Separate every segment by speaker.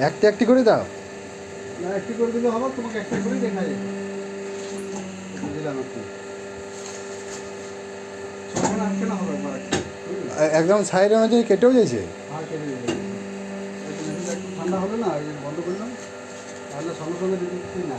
Speaker 1: একটা একটি করে দাও।
Speaker 2: না একটি করে দিলে হবে তোমাকে একটা করে দেখা যাবে দিলাম একটু হবে
Speaker 1: একদম সাইডের অনুযায়ী কেটেও
Speaker 2: আর একটু ঠান্ডা হলো না বন্ধ করলাম তাহলে সঙ্গে সঙ্গে না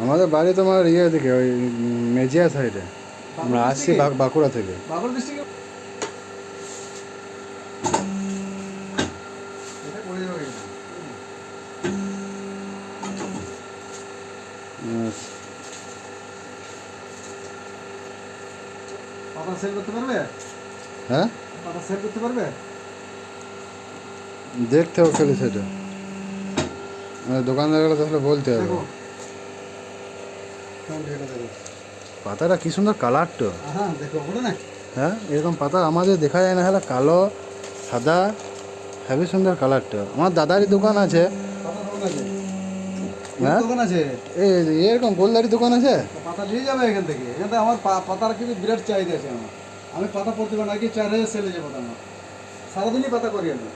Speaker 1: আমাদের বাড়ি তোমার ইয়ে দিকে ওই মেজিয়া সাইডে আমরা আসছি বাঁকুড়া থেকে।
Speaker 2: বাঁকুড়া ডিস্ট্রিক্টে সেল করতে পারবে?
Speaker 1: হ্যাঁ?
Speaker 2: সেল করতে পারবে?
Speaker 1: দেখতে হবে সেটা। আমাদের দোকানদার গেলে তাহলে বলতে হবে। পাতাটা কি সুন্দর
Speaker 2: হ্যাঁ দেখো না।
Speaker 1: হ্যাঁ এরকম পাতা আমাদের দেখা যায় না হলে কালো সাদা হেবি সুন্দর কালারটা আমার দাদারই দোকান আছে। হ্যাঁ?
Speaker 2: দোকান আছে?
Speaker 1: এই এরকম গোলদারি দোকান আছে?
Speaker 2: তো পাতা নিয়ে যাবে এখান থেকে। এখান থেকে আমার পাতার কিন্তু বিরাট চাহিদা আছে আমার। আমি পাতা পড়তে প্রতিবার নাকি চার হাজার সেল পাতা আমার সারাদিনই পাতা করি আমি।